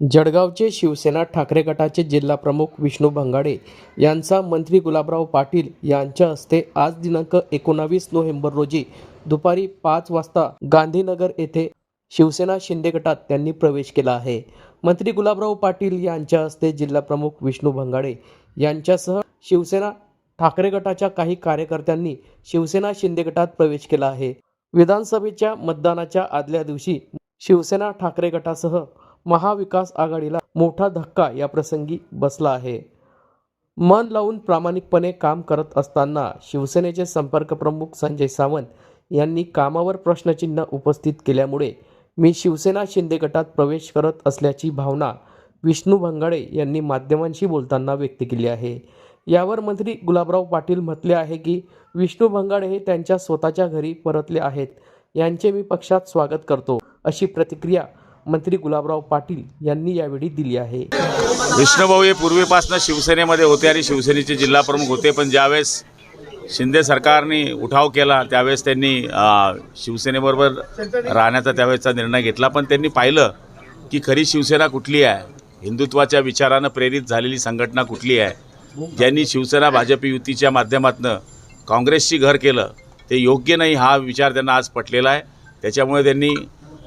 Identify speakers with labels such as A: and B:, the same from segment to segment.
A: जळगावचे शिवसेना ठाकरे गटाचे जिल्हाप्रमुख विष्णू भंगाडे यांचा मंत्री गुलाबराव पाटील यांच्या हस्ते आज दिनांक एकोणावीस नोव्हेंबर रोजी दुपारी पाच वाजता गांधीनगर येथे शिवसेना शिंदे गटात त्यांनी प्रवेश केला आहे. मंत्री गुलाबराव पाटील यांच्या हस्ते जिल्हाप्रमुख विष्णू भंगाडे यांच्यासह शिवसेना ठाकरे गटाच्या काही कार्यकर्त्यांनी शिवसेना शिंदे गटात प्रवेश केला आहे. विधानसभेच्या मतदानाच्या आदल्या दिवशी शिवसेना ठाकरे गटासह महाविकास आघाडीला मोठा धक्का या प्रसंगी बसला आहे. मन लावून प्रामाणिकपणे काम करत असताना शिवसेनेचे संपर्क प्रमुख संजय सावंत यांनी कामावर प्रश्नचिन्ह उपस्थित केल्यामुळे मी शिवसेना शिंदे गटात प्रवेश करत असल्याची भावना विष्णू भंगाडे यांनी माध्यमांशी बोलताना व्यक्त केली आहे. यावर मंत्री गुलाबराव पाटील म्हटले आहे की विष्णू भंगाडे हे त्यांच्या स्वतःच्या घरी परतले आहेत. यांचे मी पक्षात स्वागत करतो अशी प्रतिक्रिया मंत्री गुलाबराव पाटील यांनी यावेळी दिली आहे.
B: विष्णुभाऊ हे पूर्वीपासून शिवसेनेमध्ये होते आणि शिवसेनेचे जिल्हाप्रमुख होते पण ज्यावेळेस शिंदे सरकारने उठाव केला त्यावेळेस त्यांनी शिवसेनेबरोबर राहण्याचा त्यावेळेसचा निर्णय घेतला. पण त्यांनी पाहिलं की खरी शिवसेना कुठली आहे? हिंदुत्वाच्या विचारानं प्रेरित झालेली संघटना कुठली आहे? ज्यांनी शिवसेना भाजप युतीच्या माध्यमातून काँग्रेसशी घर केलं ते योग्य नाही हा विचार त्यांना आज पटलेला आहे. त्याच्यामुळे त्यांनी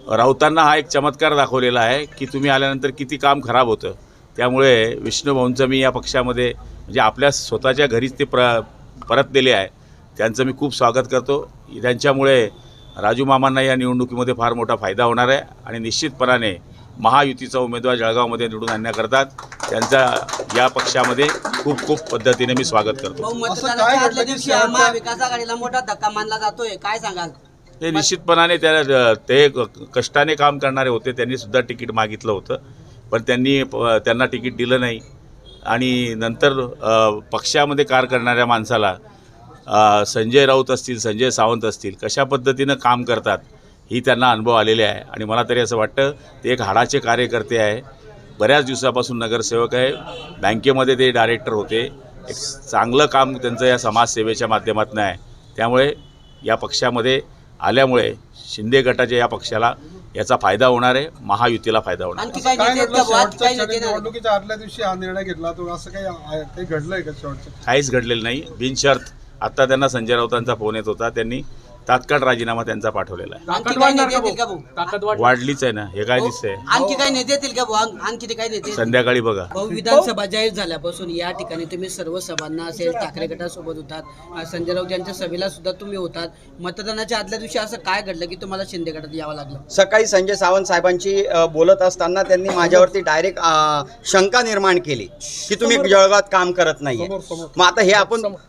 B: राऊतांना हा एक चमत्कार दाखवलेला आहे की तुम्ही आल्यानंतर किती काम खराब होतं. त्यामुळे विष्णुभाऊंचं मी या पक्षामध्ये म्हणजे आपल्या स्वतःच्या घरीच ते प्र परतलेले आहे. त्यांचं मी खूप स्वागत करतो. त्यांच्यामुळे राजू मामांना या निवडणुकीमध्ये फार मोठा फायदा होणार आहे आणि निश्चितपणाने महायुतीचा उमेदवार जळगावमध्ये निवडून आणण्याकरता त्यांचा या पक्षामध्ये खूप खूप पद्धतीने मी स्वागत करतो.
C: मोठा धक्का मानला जातोय. काय सांगाल?
B: ते निश्चितपणाने त्या ते कष्टाने काम करणारे होते त्यांनी सुद्धा तिकीट मागितलं होतं. पण त्यांनी प- त्यांना तिकीट दिलं नाही. आणि नंतर पक्षामध्ये कार करणाऱ्या माणसाला संजय राऊत असतील संजय सावंत असतील कशा पद्धतीनं काम करतात ही त्यांना अनुभव आलेले आहे. आणि मला तरी असं वाटतं ते एक हाडाचे कार्यकर्ते आहे. बऱ्याच दिवसापासून नगरसेवक आहे. बँकेमध्ये ते डायरेक्टर होते. एक चांगलं काम त्यांचं या समाजसेवेच्या माध्यमातून आहे. त्यामुळे या पक्षामध्ये आल्यामुळे शिंदे गटाच्या या पक्षाला याचा फायदा होणार आहे महायुतीला फायदा होणार?
D: निवडणुकीच्या आदल्या दिवशी हा निर्णय घेतला तो. असं काही आहे- काही घडलंय का शेवटच्या
B: काहीच घडलेलं नाही. बिनशर्त आत्ता त्यांना संजय राऊतांचा फोन येत होता. त्यांनी तात्काळ राजीनामा त्यांचा पाठवलेला आहे.
C: आणखी काही का भाऊ?
B: वाढलीच आहे ना हे काय दिसतंय?
C: आणखी काही नेते येतील का भाऊ? आणखी ते काही नेते
B: संध्याकाळी बघा.
C: भाऊ विधानसभा जाहीर झाल्यापासून या ठिकाणी तुम्ही सर्व सभांना असेल ठाकरे गटासोबत होतात. अ, संजय राऊत यांच्या सभेला सुद्धा तुम्ही होतात. मतदानाच्या आदल्या दिवशी असं काय घडलं की तुम्हाला शिंदे गटात यावं लागलं?
E: सकाळी संजय सावंत साहेबांची अ, बोलत असताना त्यांनी माझ्यावरती डायरेक्ट शंका निर्माण केली की तुम्ही जळगावात काम करत नाहीये. मग आता हे आपण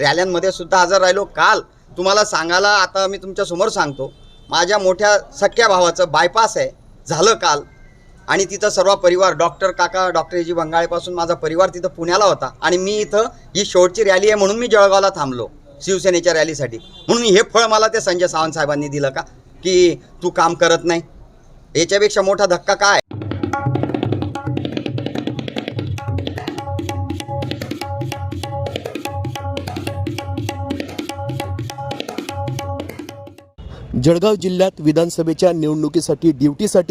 E: रॅल्यांमध्ये सुद्धा हजर राहिलो. काल तुम्हाला सांगायला आता मी तुमच्यासमोर सांगतो. माझ्या मोठ्या सख्या भावाचं बायपास आहे. झालं काल. आणि तिथं सर्व परिवार डॉक्टर काका डॉक्टर एजी बंगाळेपासून माझा परिवार तिथं पुण्याला होता. आणि मी इथं ही शेवटची रॅली आहे म्हणून मी जळगावला थांबलो. शिवसेनेच्या रॅलीसाठी म्हणून हे फळ मला ते संजय सावंत साहेबांनी दिलं का? की तू काम करत नाही. याच्यापेक्षा मोठा धक्का काय?
A: जळगाव जिल्ह्यात विधानसभेच्या निवडणुकीसाठी ड्युटीसाठी